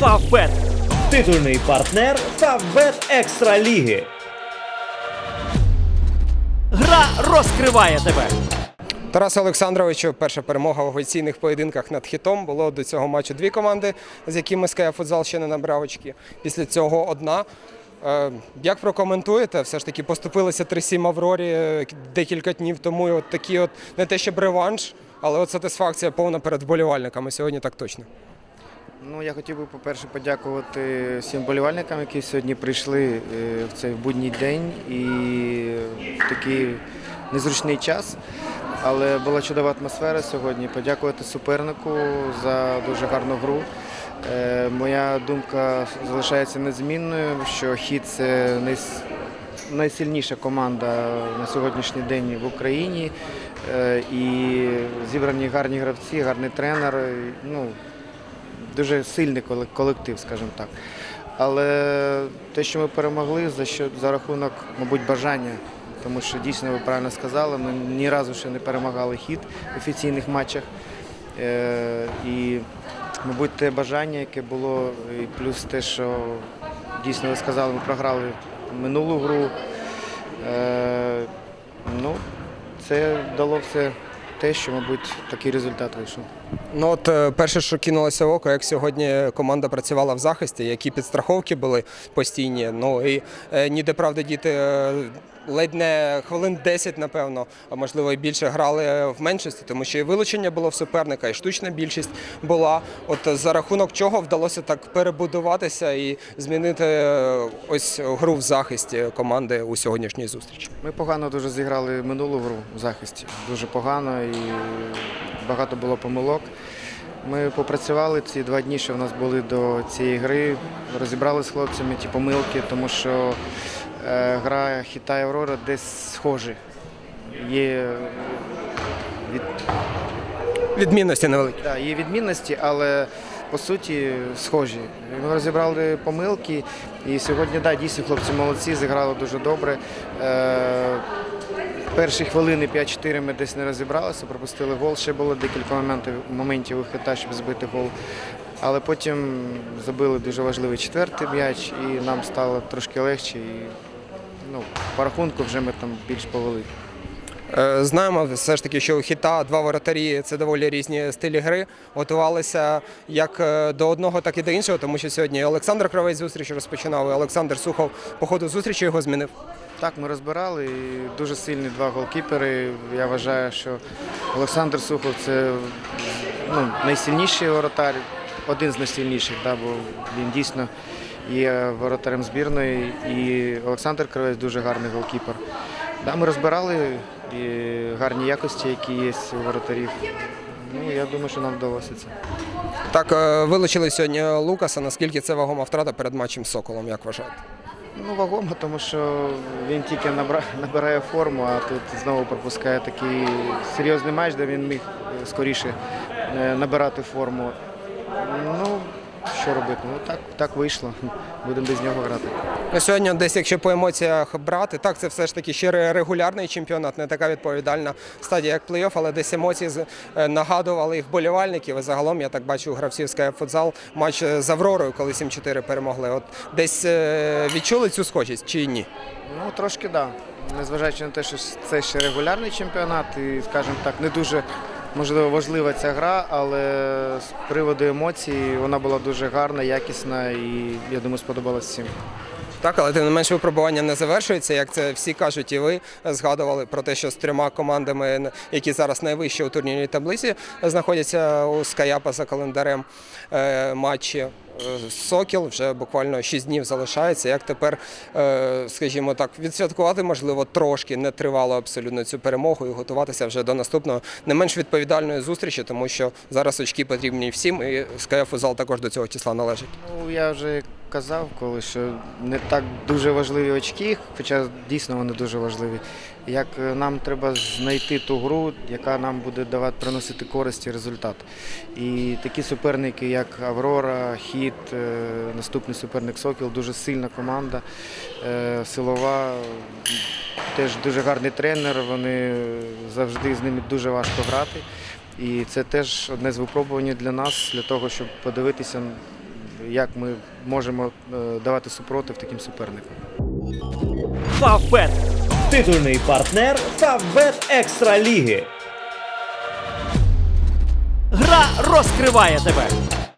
Фавбет. Титульний партнер Фавбет Екстра Ліги. Гра розкриває тебе. Тарас Олександровичу, перша перемога в офіційних поєдинках над хітом. Було до цього матчу дві команди, з якими СКФ футзал ще не набрав очки. Після цього одна. Е, Як прокоментуєте? Все ж таки поступилися 3-7 Аврорі е, декілька днів тому. І от такі от не те, щоб реванш, але от сатисфакція повна перед вболівальниками. Сьогодні так точно. Ну, я хотів би, по-перше, подякувати всім болівальникам, які сьогодні прийшли е, в цей будній день і в такий незручний час. Але була чудова атмосфера сьогодні. Подякувати супернику за дуже гарну гру. Е, Моя думка залишається незмінною, що хід це найсильніша команда на сьогоднішній день в Україні. Е, І зібрані гарні гравці, гарний тренер. Ну, дуже сильний колектив, скажімо так. Але те, що ми перемогли, за що за рахунок, мабуть, бажання, тому що дійсно ви правильно сказали, ми ні разу ще не перемагали хід в офіційних матчах. Е, і, мабуть, те бажання, яке було, і плюс те, що дійсно ви сказали, ми програли минулу гру. Е, ну, це дало все те, що, мабуть, такий результат вийшов. Ну от е, перше, що кинулося в око, як сьогодні команда працювала в захисті, які підстраховки були постійні. Ну і е, ніде правда діти е, ледь не хвилин 10, напевно, а можливо і більше грали в меншості, тому що і вилучення було в суперника, і штучна більшість була. От за рахунок чого вдалося так перебудуватися і змінити ось гру в захисті команди у сьогоднішній зустрічі. Ми погано дуже зіграли минулу гру в захисті. Дуже погано і багато було помилок. Ми попрацювали ці два дні, що в нас були до цієї гри. Розібрали з хлопцями ті помилки, тому що е, гра Хіта і Аврора десь схожі. Є, від, Відмінності невеликі. да, є відмінності, але по суті схожі. Ми розібрали помилки, і сьогодні да, дійсно хлопці молодці, зіграли дуже добре. Перші хвилини 5-4 ми десь не розібралися, пропустили гол. Ще було декілька моментів, моментів хита, щоб збити гол. Але потім забили дуже важливий четвертий м'яч, і нам стало трошки легше. І, ну, по рахунку вже ми там більш повели. Е, Знаємо все ж таки, що хіта два воротарі це доволі різні стилі гри. Готувалися як е, до одного, так і до іншого, тому що сьогодні Олександр Кравець зустріч розпочинав, і Олександр Сухов по ходу зустрічі його змінив. Так, ми розбирали і дуже сильні два голкіпери. Я вважаю, що Олександр Сухов це ну, найсильніший воротар, один з найсильніших, да, бо він дійсно є воротарем збірної. І Олександр Кривець дуже гарний голкіпер. Да, ми розбирали і гарні якості, які є у воротарів. Ну, я думаю, що нам вдалося це. Так, е, вилучили сьогодні Лукаса. Наскільки це вагома втрата перед матчем з Соколом, як вважаєте? Ну, вагомо, тому що він тільки набирає форму, а тут знову пропускає такий серйозний матч, де він міг скоріше е, набирати форму. Ну, що робити? Ну так, так вийшло. Будемо без нього грати. Ну, сьогодні, десь, якщо по емоціях брати, так це все ж таки ще регулярний чемпіонат, не така відповідальна стадія, як плей-офф, але десь емоції е, нагадували їх болівальників. І загалом, я так бачу, гравців футзал матч е, з Авророю, коли 7-4 перемогли. От десь е, відчули цю схожість чи ні? Ну, трошки так. Да. Незважаючи на те, що це ще регулярний чемпіонат, і, скажімо так, не дуже можливо важлива ця гра, але з приводу емоцій вона була дуже гарна, якісна і я думаю, сподобалась всім. Так, але тим не менше випробування не завершується. Як це всі кажуть, і ви згадували про те, що з трьома командами, які зараз найвище у турнірній таблиці, знаходяться у Скаяпа за календарем е, матчі. Е, Сокіл вже буквально 6 днів залишається. Як тепер, е, скажімо так, відсвяткувати, можливо, трошки не тривало абсолютно цю перемогу і готуватися вже до наступного не менш відповідальної зустрічі, тому що зараз очки потрібні всім, і СКФ зал також до цього числа належить. Ну, я вже казав, коли що не так дуже важливі очки, хоча дійсно вони дуже важливі. Як е, нам треба знайти ту гру, яка нам буде давати приносити користь і результат. І такі суперники, як Аврора, Хіт, е, наступний суперник Сокіл, дуже сильна команда, е, силова. Теж дуже гарний тренер, вони завжди з ними дуже важко грати. І це теж одне з випробувань для нас, для того, щоб подивитися як ми можемо е, давати супротив таким суперникам. Фавбет. Титульний партнер Фавбет Екстра Ліги. Гра розкриває тебе.